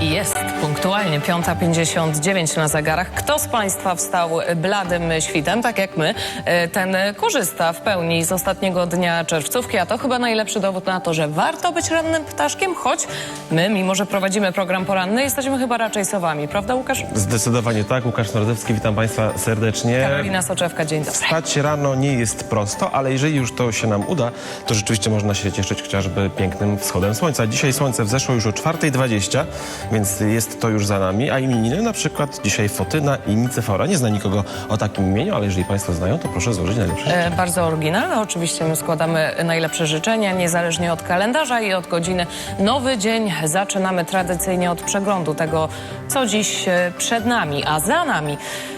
I jest punktualnie 5.59 na zegarach. Kto z Państwa wstał bladym świtem, tak jak my, e, ten korzysta w pełni z ostatniego dnia czerwcówki, a to chyba najlepszy dowód na to, że warto być rannym ptaszkiem, choć my, mimo że prowadzimy program poranny, jesteśmy chyba raczej sowami, prawda Łukasz? Zdecydowanie tak. Łukasz Nordewski, witam Państwa serdecznie. Karolina Soczewka, dzień dobry. Wstać rano nie jest prosto, ale jeżeli już to się nam uda, to rzeczywiście można się cieszyć chociażby pięknym wschodem słońca. Dzisiaj słońce wzeszło już o 4.20, więc jest to już za nami, a imieniny na przykład dzisiaj Fotyna i Nicefora. Nie zna nikogo o takim imieniu, ale jeżeli Państwo znają, to proszę złożyć najlepsze E, bardzo oryginalne. Oczywiście my składamy najlepsze życzenia, niezależnie od kalendarza i od godziny. Nowy dzień zaczynamy tradycyjnie od przeglądu tego, co dziś e, przed nami, a za nami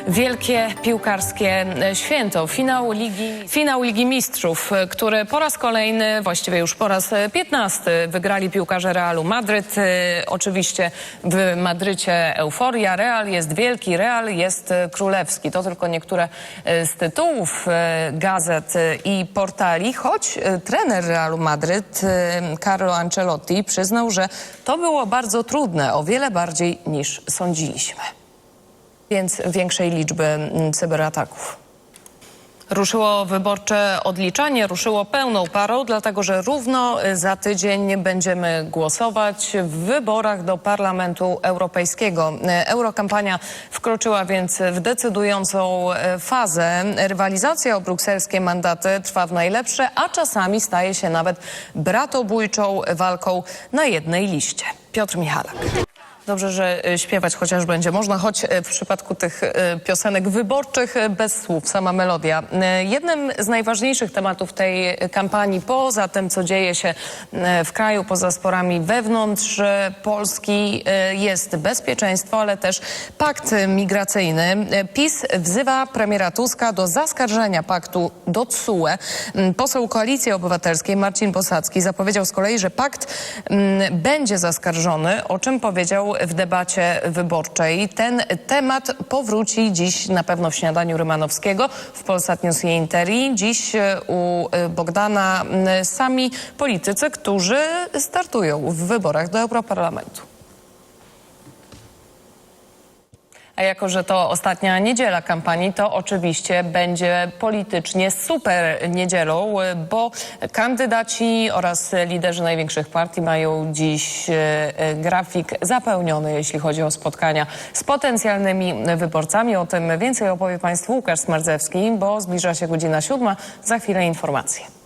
wielkie piłkarskie e, święto. Finał Ligi, finał Ligi Mistrzów, e, który po raz kolejny, właściwie już po raz e, 15 wygrali piłkarze Realu Madryt. Oczywiście w Madrycie euforia. Real jest wielki, Real jest e, królewski. To tylko niektóre e, z tytułów e, gazet i portali, choć trener Realu Madryt, Carlo Ancelotti, przyznał, że to było bardzo trudne, o wiele bardziej niż sądziliśmy. Więc większej liczby cyberataków. Ruszyło wyborcze odliczanie, ruszyło pełną parą, dlatego że równo za tydzień będziemy głosować w wyborach do Parlamentu Europejskiego. Eurokampania wkroczyła więc w decydującą y, fazę. Rywalizacja o brukselskie mandaty trwa w najlepsze, a czasami staje się nawet bratobójczą walką na jednej liście. Piotr Michalak. Dobrze, że y, śpiewać chociaż będzie można, choć y, w przypadku tych y, piosenek wyborczych bez słów, sama melodia. Jednym z najważniejszych tematów tej kampanii, poza tym, co dzieje się w kraju, poza sporami wewnątrz Polski, jest bezpieczeństwo, ale też pakt migracyjny. PiS wzywa premiera Tuska do zaskarżenia paktu do TSUE. Poseł Koalicji Obywatelskiej Marcin Posadzki zapowiedział z kolei, że pakt będzie zaskarżony, o czym powiedział w debacie wyborczej. Ten temat powróci dziś na pewno w śniadaniu Rymanowskiego w Polsat News i Interi. Dziś e, u e, Bogdana m, sami politycy, którzy startują w wyborach do Europarlamentu. A jako, że to ostatnia niedziela kampanii, to oczywiście będzie politycznie super niedzielą, bo kandydaci oraz liderzy największych partii mają dziś e, grafik zapełniony, jeśli chodzi o spotkania z potencjalnymi wyborcami. O tym więcej opowie Państwu Łukasz Smardzewski, bo zbliża się godzina siódma. Za chwilę informacje.